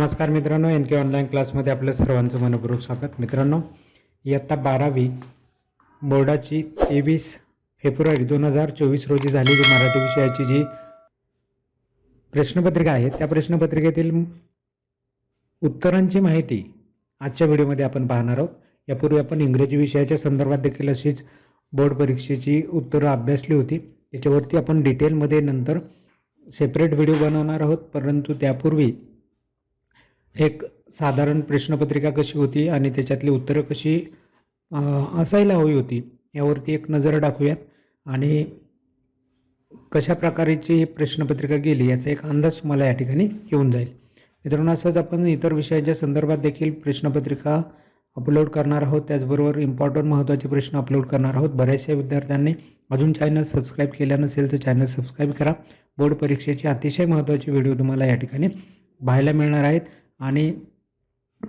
नमस्कार मित्रांनो एन के ऑनलाईन क्लासमध्ये आपल्या सर्वांचं मनपूर्वक स्वागत. मित्रांनो इयत्ता बारावी बोर्डाची तेवीस फेब्रुवारी दोन हजार चोवीस रोजी झालेली मराठी विषयाची जी प्रश्नपत्रिका आहे त्या प्रश्नपत्रिकेतील उत्तरांची माहिती आजच्या व्हिडिओमध्ये आपण पाहणार आहोत. यापूर्वी आपण इंग्रजी विषयाच्या संदर्भात देखील अशीच बोर्ड परीक्षेची उत्तरं अभ्यासली होती. त्याच्यावरती आपण डिटेलमध्ये नंतर सेपरेट व्हिडिओ बनवणार आहोत. परंतु त्यापूर्वी एक साधारण प्रश्नपत्रिका कशी होती आणि त्याच्यातली उत्तरं कशी असायला हवी होती यावरती एक नजर टाकूयात. आणि कशा प्रकारेची ही प्रश्नपत्रिका गेली याचा एक अंदाज तुम्हाला या ठिकाणी येऊन जाईल. मित्रांनो असंच आपण इतर विषयाच्या संदर्भात देखील प्रश्नपत्रिका अपलोड करणार आहोत. त्याचबरोबर इम्पॉर्टंट महत्त्वाचे प्रश्न अपलोड करणार आहोत. बऱ्याचशा विद्यार्थ्यांनी अजून चॅनल सबस्क्राईब केल्या नसेल तर चॅनल सबस्क्राईब करा. बोर्ड परीक्षेचे अतिशय महत्त्वाचे व्हिडिओ तुम्हाला या ठिकाणी पाहायला मिळणार आहेत. आणि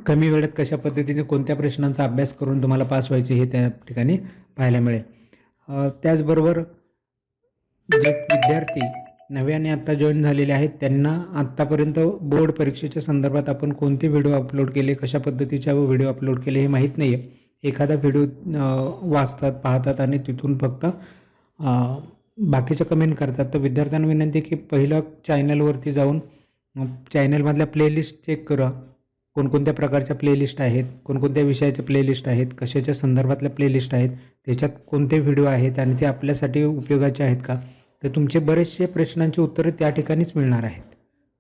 कमी वेळेत कशा पद्धतीने कोणत्या प्रश्नांचा अभ्यास करून तुम्हाला पास व्हायचे हे त्या ठिकाणी पाहायला मिळेल. त्याचबरोबर जे विद्यार्थी नव्याने आत्ता जॉईन झालेले आहेत त्यांना आत्तापर्यंत बोर्ड परीक्षेच्या संदर्भात आपण कोणते व्हिडिओ अपलोड केले कशा पद्धतीच्या व्हिडिओ अपलोड केले हे माहीत नाही आहे एखादा व्हिडिओ वाचतात पाहतात आणि तिथून फक्त बाकीच्या कमेंट करतात. तर विद्यार्थ्यांना विनंती की पहिलं चॅनलवरती जाऊन चॅनलमधल्या प्लेलिस्ट चेक करा. कोणकोणत्या प्रकारच्या प्लेलिस्ट आहेत? कोणकोणत्या विषयाच्या प्लेलिस्ट आहेत? कशाच्या संदर्भातल्या प्लेलिस्ट आहेत? त्याच्यात कोणते व्हिडिओ आहेत आणि ते आपल्यासाठी उपयोगाचे आहेत का? तर तुमचे बरेचसे प्रश्नांची उत्तरं त्या ठिकाणीच मिळणार आहेत.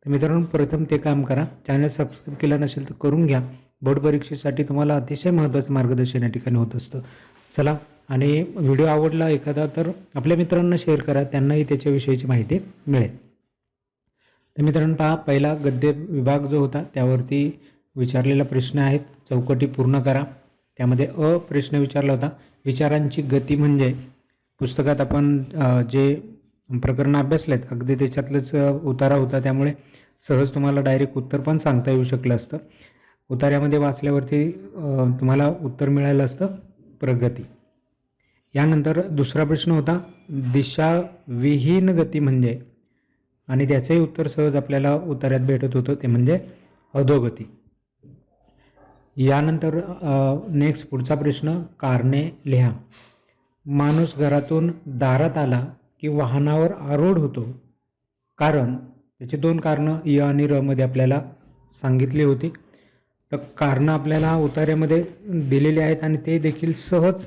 तर मित्रांनो प्रथम ते काम करा. चॅनल सबस्क्राईब केलं नसेल तर करून घ्या. बोर्ड परीक्षेसाठी तुम्हाला अतिशय महत्त्वाचं मार्गदर्शन या ठिकाणी होत असतं. चला आणि व्हिडिओ आवडला एखादा तर आपल्या मित्रांना शेअर करा. त्यांनाही त्याच्याविषयीची माहिती मिळेल. तर मित्रांनो पहा पहिला गद्य विभाग जो होता त्यावरती विचारलेला प्रश्न आहेत. चौकटी पूर्ण करा. त्यामध्ये अ प्रश्न विचारला होता. विचारांची गती म्हणजे? पुस्तकात आपण जे प्रकरणं अभ्यासलेत अगदी त्याच्यातलंच उतारा होता. त्यामुळे सहज तुम्हाला डायरेक्ट उत्तर पण सांगता येऊ शकलं असतं. उतार्यामध्ये वाचल्यावरती तुम्हाला उत्तर मिळालं असतं प्रगती. यानंतर दुसरा प्रश्न होता दिशाविहीन गती म्हणजे? आणि त्याचंही उत्तर सहज आपल्याला उतार्यात भेटत होतं ते म्हणजे अधोगती. यानंतर नेक्स्ट पुढचा प्रश्न कारणे लिहा. माणूस घरातून दारात आला की वाहनावर आरूढ होतो. कारण त्याची दोन कारणं य आणि र मध्ये आपल्याला सांगितली होती. तर कारणं आपल्याला उतार्यामध्ये दिलेली आहेत आणि ते देखील सहज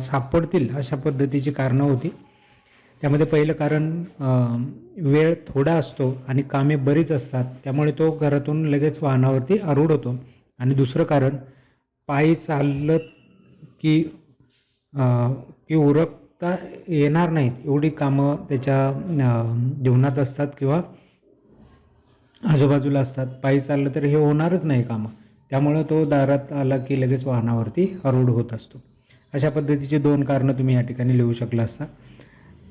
सापडतील अशा पद्धतीची कारणं होती. त्यामध्ये पहिलं कारण वेळ थोडा असतो आणि कामे बरीच असतात. त्यामुळे तो घरातून लगेच वाहनावरती आरूढ होतो. आणि दुसरं कारण पायी चाललं की की उरकता येणार नाहीत. एवढी कामं त्याच्या जीवनात असतात किंवा आजूबाजूला असतात. पायी चाललं तर हे होणारच नाही कामं. त्यामुळं तो दारात आला की लगेच वाहनावरती आरूढ होत असतो. अशा पद्धतीची दोन कारणं तुम्ही या ठिकाणी लिहू शकला असता.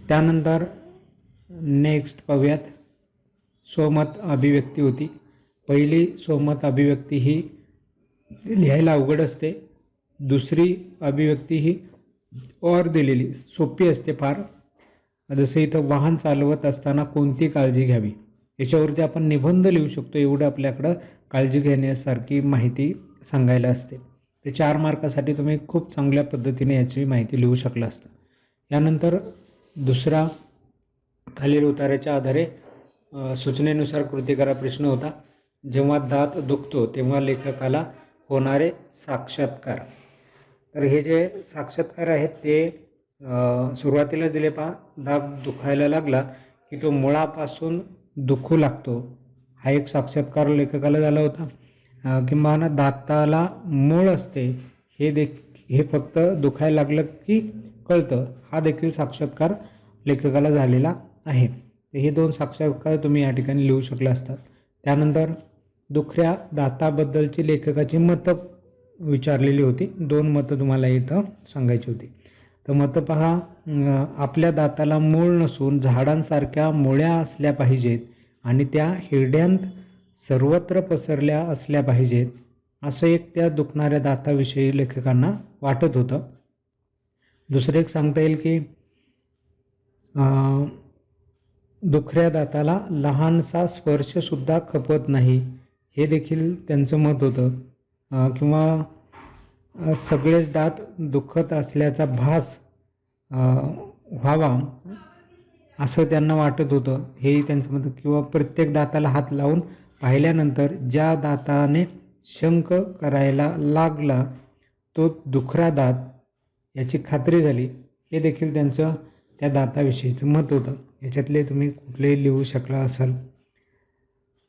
त्यानंतर नेक्स्ट पाहूयात. स्वमत अभिव्यक्ती होती. पहिली स्वमत अभिव्यक्ती ही लिहायला अवघड असते. दुसरी अभिव्यक्ती ही और दिलेली सोपी असते फार. जसं इथं वाहन चालवत असताना कोणती काळजी घ्यावी? याच्यावरती आपण निबंध लिहू शकतो. एवढं आपल्याकडं काळजी घेण्यासारखी माहिती सांगायला असते. ते चार मार्कासाठी तुम्ही खूप चांगल्या पद्धतीने याची माहिती लिहू शकला असता. यानंतर दुसरा खालील उताराच्या आधारे सूचनेनुसार कृती करा प्रश्न होता. जेव्हा दात दुखतो तेव्हा लेखकाला होणारे साक्षात्कार. तर हे जे साक्षात्कार आहेत ते सुरुवातीला दिले पहा. दात दुखायला लागला की तो मुळापासून दुखू लागतो. हा एक साक्षात्कार लेखकाला झाला होता. अ, किंबहुना दाताला मूळ असते. हे देख हे फक्त दुखायला लागलं की कळतं. हा देखील साक्षात्कार लेखकाला झालेला आहे. हे दोन साक्षात्कार तुम्ही या ठिकाणी लिहू शकला असतात. त्यानंतर दुखऱ्या दाताबद्दलची लेखकाची मतं विचारलेली होती. दोन मतं तुम्हाला इथं सांगायची होती. तर मतं पहा आपल्या दाताला मूळ नसून झाडांसारख्या मुळ्या असल्या पाहिजेत आणि त्या हिरड्यांत सर्वत्र पसरल्या असल्या पाहिजेत असं एक त्या दुखणाऱ्या दाताविषयी लेखकांना वाटत होतं. दुसरं एक सांगता येईल की दुखऱ्या दाताला लहानसा स्पर्शसुद्धा खपत नाही. हे देखील त्यांचं मत होतं. किंवा सगळेच दात दुखत असल्याचा भास व्हावा असं त्यांना वाटत होतं. हेही त्यांचं मत किंवा प्रत्येक दाताला हात लावून पाहिल्यानंतर ज्या दाताने शंख करायला लागला तो दुखरा दात याची खात्री झाली. हे देखील त्यांचं त्या दाताविषयीचं मत होतं. याच्यातले तुम्ही कुठलेही लिहू शकला असाल.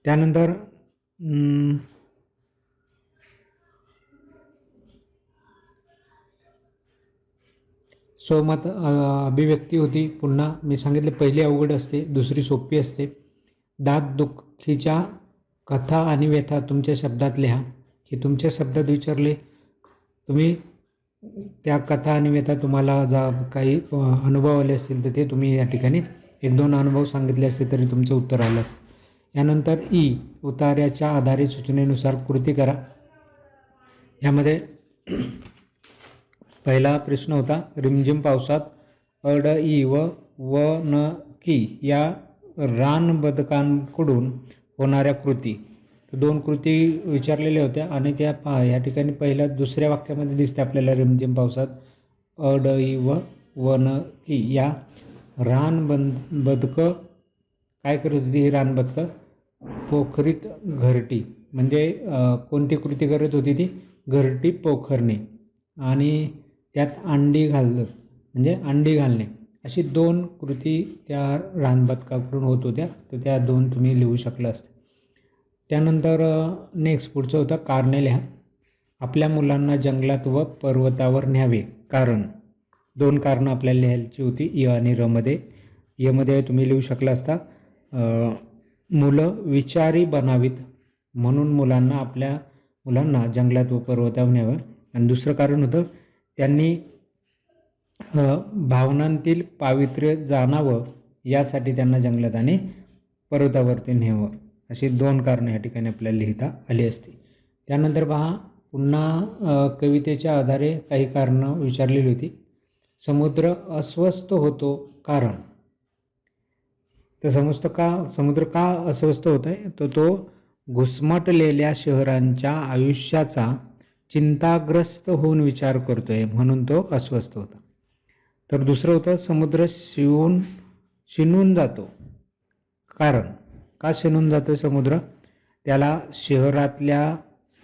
त्यानंतर स्वमत अभिव्यक्ती होती. पुन्हा मी सांगितले पहिली अवघड असते दुसरी सोपी असते. दात दुःखीच्या कथा आणि व्यथा तुमच्या शब्दात लिहा. हे तुमच्या शब्दात विचारले. तुम्ही त्या कथानिमित्त तुम्हाला जा काही अनुभव आले असतील तर ते तुम्ही या ठिकाणी एक दोन अनुभव सांगितले असते तरी तुमचं उत्तर आलं असतं यानंतर ई उतार्याच्या आधारित सूचनेनुसार कृती करा. यामध्ये पहिला प्रश्न होता रिमझिम पावसात अड ई व व न की या रानबदकांकडून होणाऱ्या कृती. दोन कृती विचारलेल्या होत्या आणि त्या पहा या ठिकाणी पहिल्या दुसऱ्या वाक्यामध्ये दिसते आपल्याला रिमझिम पावसात अड व वन की या. रानबंद बदकं काय करत होती ही रानबदकं पोखरीत घरटी. म्हणजे कोणती कृती करत होती ती? घरटी पोखरणे. आणि त्यात अंडी घालणं म्हणजे अंडी घालणे. अशी दोन कृती त्या रानबदकाकडून होत होत्या. तर त्या दोन तुम्ही लिहू शकला असतं. त्यानंतर नेक्स्ट पुढचं होतं कारणे लिहा आपल्या मुलांना जंगलात व पर्वतावर न्यावे. कारण दोन कारणं आपल्याला लिहायची होती. य आणि रमध्ये यमध्ये तुम्ही लिहू शकला असता मुलं विचारी बनावीत. म्हणून मुलांना आपल्या मुलांना जंगलात व पर्वतावर न्यावं. आणि दुसरं कारण होतं त्यांनी भावनांतील पावित्र्य जाणावं यासाठी त्यांना जंगलात आणि पर्वतावरती न्यावं. अशी दोन कारणं या ठिकाणी आपल्याला लिहिता आली असती. त्यानंतर पहा पुन्हा कवितेच्या आधारे काही कारणं विचारलेली होती. समुद्र अस्वस्थ होतो कारण. तर समजतं का समुद्र का अस्वस्थ होत आहे तर तो घुसमटलेल्या शहरांच्या आयुष्याचा चिंताग्रस्त होऊन विचार करतो आहे म्हणून तो अस्वस्थ होता. तर दुसरं होतं समुद्र शिवून शिनून जातो कारण. का शिनून जातो समुद्र. त्याला शहरातल्या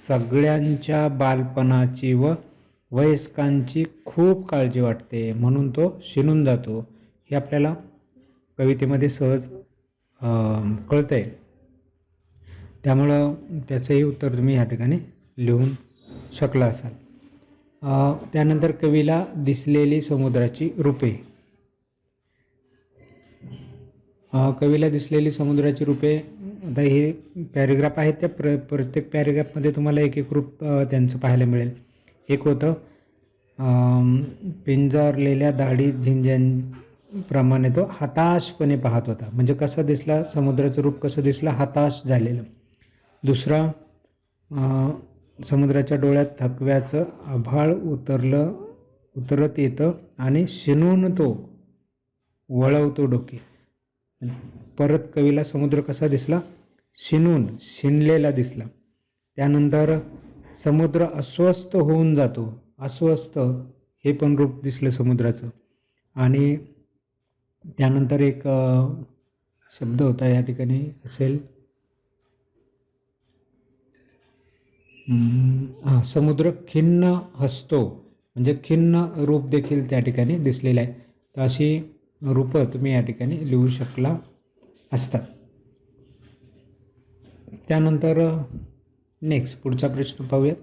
सगळ्यांच्या बालपणाची व वयस्कांची खूप काळजी वाटते. म्हणून तो शिनून जातो. हे आपल्याला कवितेमध्ये सहज कळतं आहे त्यामुळं त्याचंही उत्तर तुम्ही या ठिकाणी लिहून शकला असाल. त्यानंतर कवीला दिसलेली समुद्राची रूपे. कवीला दिसलेली समुद्राची रूपे आता हे पॅरेग्राफ आहेत त्या प्र प्रत्येक पॅरेग्राफमध्ये तुम्हाला एक एक रूप त्यांचं पाहायला मिळेल. एक होतं पिंजारलेल्या दाढी झिंज्यांप्रमाणे तो हताशपणे पाहत होता. म्हणजे कसं दिसला समुद्राचं रूप कसं दिसलं हताश झालेलं. दुसरा समुद्राच्या डोळ्यात थकव्याचं आभाळ उतरलं उतरत येतं आणि शिनून तो वळवतो डोके. परत कवीला समुद्र कसा दिसला? शिनून शिनलेला दिसला. त्यानंतर समुद्र अस्वस्थ होऊन जातो. अस्वस्थ हे पण रूप दिसलं समुद्राचं. आणि त्यानंतर एक शब्द होता या ठिकाणी असेल. हां समुद्र खिन्न हसतो. म्हणजे खिन्न रूप देखील त्या ठिकाणी दिसलेलं आहे. तर अशी रूपं तुम्ही या ठिकाणी लिहू शकला असतात त्यानंतर नेक्स्ट पुढचा प्रश्न पाहूयात.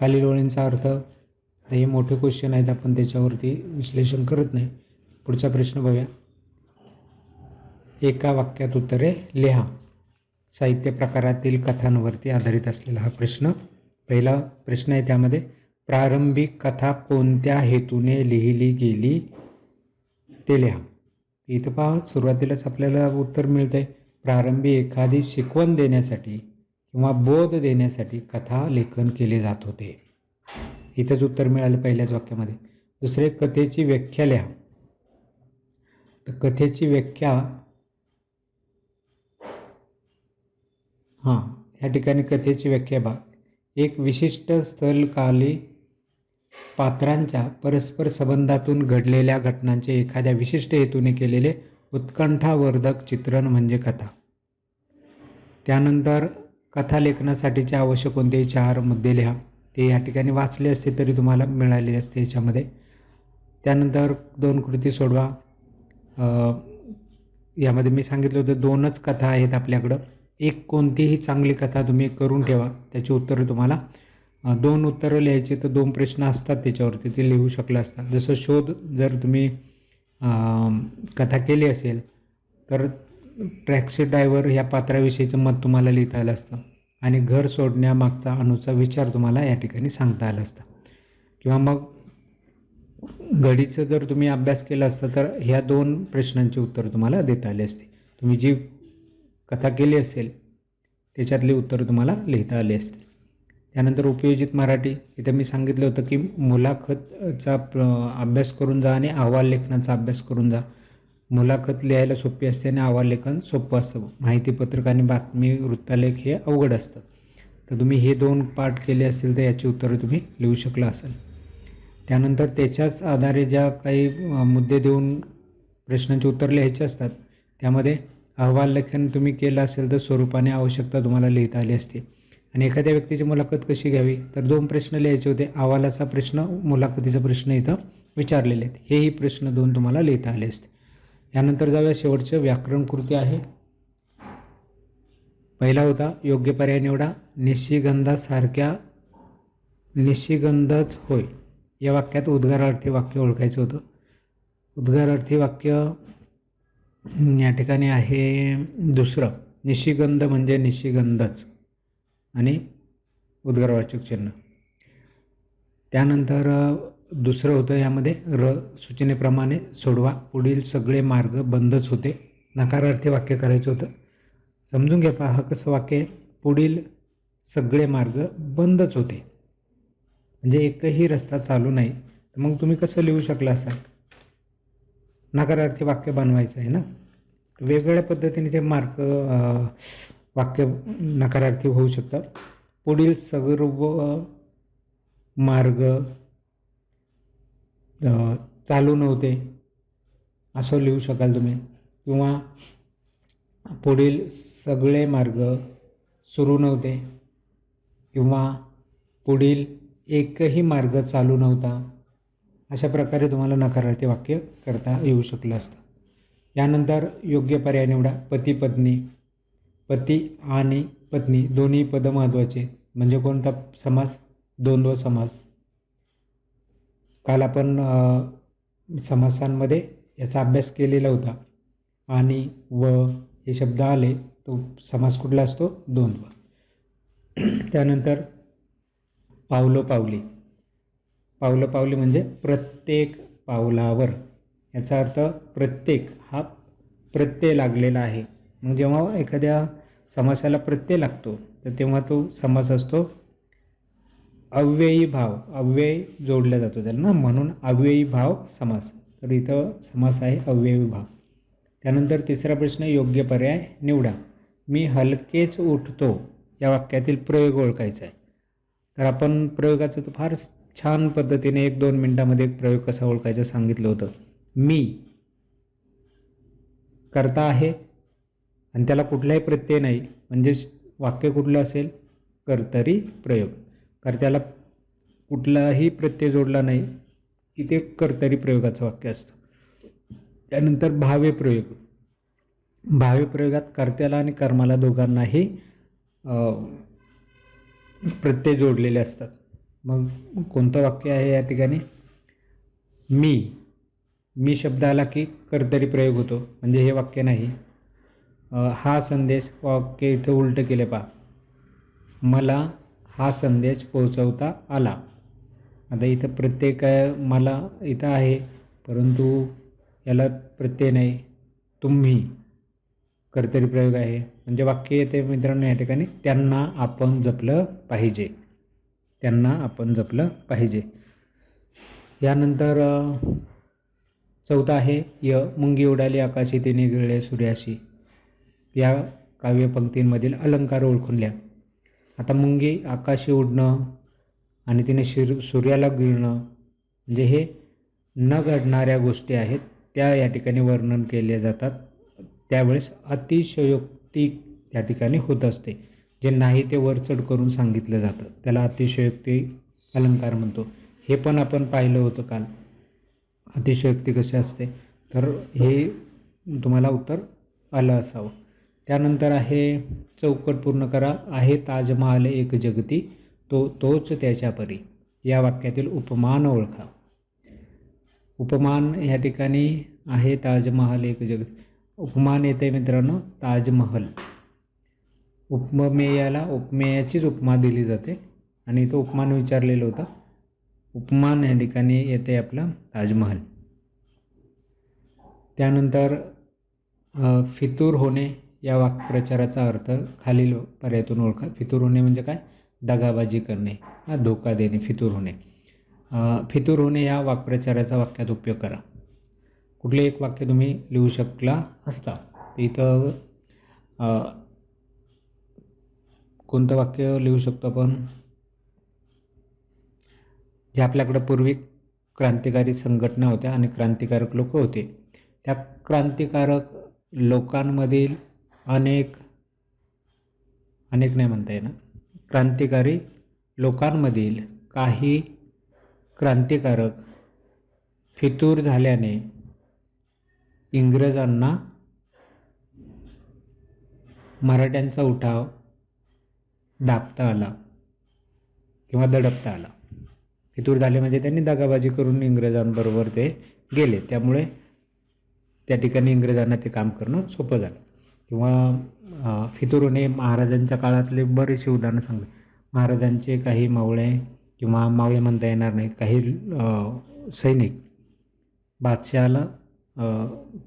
खालील ओळींचा अर्थ हे मोठे क्वेश्चन आहेत आपण त्याच्यावरती विश्लेषण करत नाही. पुढचा प्रश्न पाहूया. एका वाक्यात उत्तरे लिहा. साहित्य प्रकारातील कथांवरती आधारित असलेला हा प्रश्न. पहिला प्रश्न आहे त्यामध्ये प्रारंभिक कथा कोणत्या हेतूने लिहिली गेली? ते लिहा इथं पहा सुरुवातीलाच आपल्याला उत्तर मिळतं आहे प्रारंभी एखादी शिकवण देण्यासाठी किंवा बोध देण्यासाठी कथा लेखन केले जात होते. इथंच उत्तर मिळालं पहिल्याच वाक्यामध्ये. दुसरे कथेची व्याख्या लिहा. तर कथेची व्याख्या हां ह्या ठिकाणी कथेची व्याख्या बा एक विशिष्ट स्थलकाली पात्रांच्या परस्पर संबंधातून घडलेल्या घटनांचे एखाद्या विशिष्ट हेतूने केलेले उत्कंठावर्धक चित्रण म्हणजे कथा. त्यानंतर कथा लेखनासाठीचे आवश्यक कोणतेही चार मुद्दे लिहा. ते या ठिकाणी वाचले असते तरी तुम्हाला मिळाले असते याच्यामध्ये. त्यानंतर दोन कृती सोडवा. यामध्ये मी सांगितलं होतं दोनच कथा आहेत आपल्याकडं. एक कोणतीही चांगली कथा तुम्ही करून ठेवा. त्याची उत्तरं तुम्हाला दोन उत्तरं लिहायचे तर दोन प्रश्न असतात त्याच्यावरती ते लिहू शकलं असतात. जसं शोध जर तुम्ही कथा केली असेल तर टॅक्सी ड्रायव्हर ह्या पात्राविषयीचं मत तुम्हाला लिहिता आलं असतं. आणि घर सोडण्यामागचा अणूचा विचार तुम्हाला या ठिकाणी सांगता आला असता. किंवा मग घडीचं जर तुम्ही अभ्यास केला असता तर ह्या दोन प्रश्नांची उत्तरं तुम्हाला देता आली असते. तुम्ही जी कथा केली असेल त्याच्यातली उत्तरं तुम्हाला लिहिता आली असतील त्यानंतर उपयोजित मराठी. इथं मी सांगितलं होतं की मुलाखतचा प्र अभ्यास करून जा आणि अहवाल लेखनाचा अभ्यास करून जा. मुलाखत लिहायला सोपी असते आणि अहवाल लेखन सोपं असतं. माहितीपत्रक आणि बातमी वृत्तालेख हे अवघड असतं. तर तुम्ही हे दोन पाठ केले असतील तर याची उत्तरं तुम्ही लिहू शकला असाल. त्यानंतर त्याच्याच आधारे ज्या काही मुद्दे देऊन प्रश्नांची उत्तर लिहायचे असतात त्यामध्ये अहवाल लेखन तुम्ही केलं असेल तर स्वरूपाने आवश्यकता तुम्हाला लिहिता आली असते. आणि एखाद्या व्यक्तीची मुलाखत कशी घ्यावी? तर दोन प्रश्न लिहायचे होते. अहवालाचा प्रश्न मुलाखतीचा प्रश्न इथं विचारलेले आहेत. हेही प्रश्न दोन तुम्हाला लिहिता आले असते. यानंतर जाऊया. शेवटचं व्याकरण कृती आहे. पहिला होता योग्य पर्याय निवडा. निशिगंधासारख्या निशिगंधच होय. या वाक्यात उद्गारार्थी वाक्य ओळखायचं होतं. उद्गारार्थी वाक्य या ठिकाणी आहे दुसरं. निशिगंध म्हणजे निशिगंधच. आणि उद्गारवाचक चिन्ह. त्यानंतर दुसरं होतं यामध्ये र सूचनेप्रमाणे सोडवा पुढील सगळे मार्ग बंदच होते. नकारार्थी वाक्य करायचं होतं. समजून घ्या पहा हा कसं वाक्य आहे? पुढील सगळे मार्ग बंदच होते. म्हणजे एकही रस्ता चालू नाही. तर मग तुम्ही कसं लिहू शकला असाल? नकारार्थी वाक्य बनवायचं आहे ना? वेगवेगळ्या पद्धतीने ते मार्क वाक्य नकारार्थी होऊ शकतात. पुढील सर्व मार्ग चालू नव्हते. असं लिहू शकाल तुम्ही. किंवा पुढील सगळे मार्ग सुरू नव्हते. किंवा पुढील एकही मार्ग चालू नव्हता. अशा प्रकारे तुम्हाला नकारार्थी वाक्य करता येऊ शकलं असतं. यानंतर योग्य पर्याय निवडा. पती पत्नी पती आणि पत्नी दोन्ही पदं महत्त्वाचे. म्हणजे कोणता? समास? द्वंद्व समास. काल आपण समासांमध्ये याचा अभ्यास केलेला होता. आणि व हे शब्द आले तो समास कुठला असतो? द्वंद्व त्यानंतर पावलो पावली. पावलं पावली म्हणजे प्रत्येक पावलावर. याचा अर्थ प्रत्येक हा प्रत्यय लागलेला आहे. मग जेव्हा एखाद्या समासाला प्रत्यय लागतो तर तेव्हा तो समास असतो अव्ययी भाव अव्यय जोडला जातो त्याला ना. म्हणून अव्ययी भाव समास. तर इथं समास आहे अव्ययी भाव. त्यानंतर तिसरा प्रश्न योग्य पर्याय निवडा. मी हलकेच उठतो या वाक्यातील प्रयोग ओळखायचा आहे. तर आपण प्रयोगाचं तर फार छान पद्धतीने एक दोन मिनटामध्ये एक प्रयोग कसा ओळखायचा सांगितलं होतं. मी करता आहे आणि त्याला कुठलाही प्रत्यय नाही. म्हणजे वाक्य कुठलं असेल? कर्तरी प्रयोग. कर्त्याला कुठलाही प्रत्यय जोडला नाही की ते कर्तरी प्रयोगाचं वाक्य असतं. त्यानंतर भावे प्रयोग. भावे प्रयोगात कर्त्याला आणि कर्माला दोघांनाही प्रत्यय जोडलेले असतात. मग कोणतं वाक्य आहे या ठिकाणी? मी. मी शब्द आला की कर्तरी प्रयोग होतो. म्हणजे हे वाक्य नाही. हा संदेश वाक्य इथं उलटं केले पहा. मला हा संदेश पोहोचवता आला. आता इथं प्रत्येक मला इथं आहे परंतु याला प्रत्यय नाही. तुम्ही कर्तरी प्रयोग आहे. म्हणजे वाक्य येते मित्रांनो या ठिकाणी त्यांना आपण जपलं पाहिजे. त्यांना आपण जपलं पाहिजे. यानंतर चौथा आहे य मुंगी उडाली आकाशी तिने गिळले सूर्याशी. या काव्यपंक्तींमधील अलंकार ओळखूनल्या आता मुंगी आकाशी उडणं आणि तिने शिर सूर्याला गिळणं म्हणजे हे न घडणाऱ्या गोष्टी आहेत त्या या ठिकाणी वर्णन केले जातात. त्यावेळेस अतिशयोक्ती त्या ठिकाणी होत असते जे नाही ते वरचढ करून सांगितलं जातं. त्याला अतिशयोक्ती अलंकार म्हणतो. हे पण आपण पाहिलं होतं काल. अतिशयोक्ती कशी असते? तर हे तुम्हाला उत्तर आलं असावं. त्यानंतर आहे चौकट पूर्ण करा. आहे ताजमहाल एक जगती तो तोच त्याच्या परी. या वाक्यातील उपमान ओळखा. उपमान ह्या ठिकाणी आहे ताजमहाल एक जगती. उपमान येते मित्रांनो ताजमहल. उपमेयाला उपमेयाचीच उपमा दिली जाते. आणि तो उपमान विचारलेला होता. उपमान या ठिकाणी येते आपला ताजमहल. त्यानंतर फितूर होणे. या वाक्प्रचाराचा अर्थ खालील पर्यायातून ओळखा. फितूर होणे म्हणजे काय? दगाबाजी करणे हा धोका देणे फितूर होणे. फितूर होणे या वाक्प्रचाराचा वाक्यात उपयोग करा. कुठले एक वाक्य तुम्ही लिहू शकला असता. इथं कोणतं वाक्य लिहू शकतो आपण? जे आपल्याकडं पूर्वी क्रांतिकारी संघटना होत्या आणि क्रांतिकारक लोक होते. त्या क्रांतिकारक लोकांमधील अनेक अनेक नाही म्हणता येणार. क्रांतिकारी लोकांमधील काही क्रांतिकारक फितूर झाल्याने इंग्रजांना मराठ्यांचा उठाव दाबता आला किंवा दडपता आला. फितूर झाले म्हणजे त्यांनी दगाबाजी करून इंग्रजांबरोबर ते गेले. त्यामुळे त्या ठिकाणी इंग्रजांना ते काम करणं सोपं झालं. किंवा अ, महाराजांच्या काळातले बरेचसे उदाहरणं सांगले. महाराजांचे काही मावळे किंवा मावळे म्हणता येणार नाही काही सैनिक बादशहाला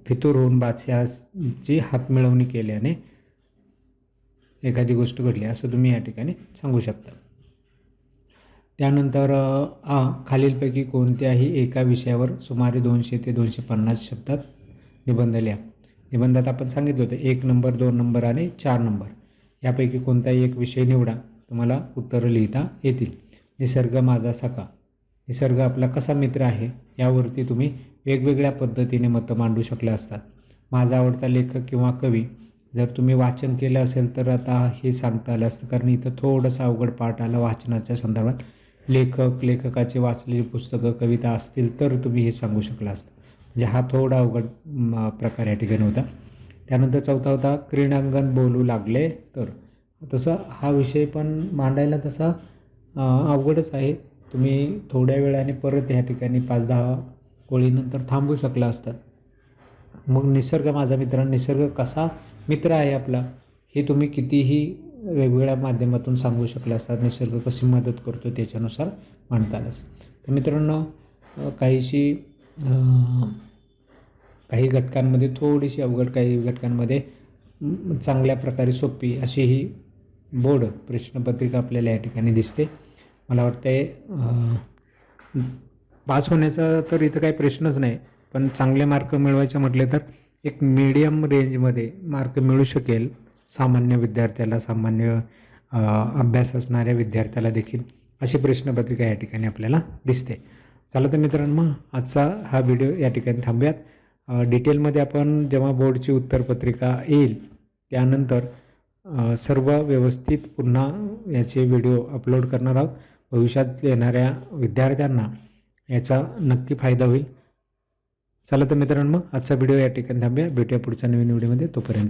फितूर होऊन बादशहाची हातमिळवणी केल्याने एखादी गोष्ट घडली असं तुम्ही या ठिकाणी सांगू शकता. त्यानंतर आ खालीलपैकी कोणत्याही एका विषयावर सुमारे दोनशे ते दोनशे पन्नास शब्दात निबंध लिहा. निबंधात आपण सांगितलं होतं एक नंबर दोन नंबर आणि चार नंबर. यापैकी कोणताही एक विषय निवडा तुम्हाला उत्तरं लिहिता येतील. निसर्ग माझा सखा. निसर्ग आपला कसा मित्र आहे यावरती तुम्ही वेगवेगळ्या पद्धतीने मतं मांडू शकले असतात. माझा आवडता लेखक किंवा कवी जर तुम्ही वाचन केलं असेल तर आता हे सांगता आलं असतं कारण इथं थोडंसं अवघड पाठ आला वाचनाच्या संदर्भात. लेखक लेखकाचे वाचलेली पुस्तकं कविता असतील तर तुम्ही हे सांगू शकला असतं. म्हणजे हा थोडा अवघड प्रकार या ठिकाणी होता. त्यानंतर चौथा होता क्रीडांगण बोलू लागले तर. तसं हा विषय पण मांडायला तसा अवघडच आहे. तुम्ही थोड्या वेळाने परत ह्या ठिकाणी पाच दहा ओळीनंतर थांबू शकला असतात मग निसर्ग माझा मित्र निसर्ग कसा मित्र आहे आपला हे तुम्ही कितीही वेगवेगळ्या माध्यमातून सांगू शकला असतात निसर्ग कशी मदत करतो त्याच्यानुसार मांडता आलं तर मित्रांनो काहीशी काही घटकांमध्ये थोडीशी अवघड काही घटकांमध्ये चांगल्या प्रकारे सोपी अशी ही बोर्ड प्रश्नपत्रिका आपल्याला या ठिकाणी दिसते. मला वाटते पास होण्याचा तर इथं काही प्रश्नच नाही पण चांगले मार्क मिळवायचे म्हटले तर एक मीडियम रेंजमध्ये मार्क मिळू शकेल सामान्य विद्यार्थ्याला सामान्य अभ्यास असणाऱ्या विद्यार्थ्याला देखील. अशी प्रश्नपत्रिका या ठिकाणी आपल्याला दिसते. चला तर मित्रांनो आजचा हा व्हिडिओ या ठिकाणी थांबूयात. डिटेलमध्ये आपण जेव्हा बोर्डची उत्तरपत्रिका येईल त्यानंतर सर्व व्यवस्थित पुन्हा याचे व्हिडिओ अपलोड करणार आहोत. भविष्यात येणाऱ्या विद्यार्थ्यांना याचा नक्की फायदा होईल. चला तर मित्रांनो आजचा व्हिडिओ या ठिकाणी थांबूया. भेटूया पुढच्या नवीन व्हिडिओमध्ये तोपर्यंत.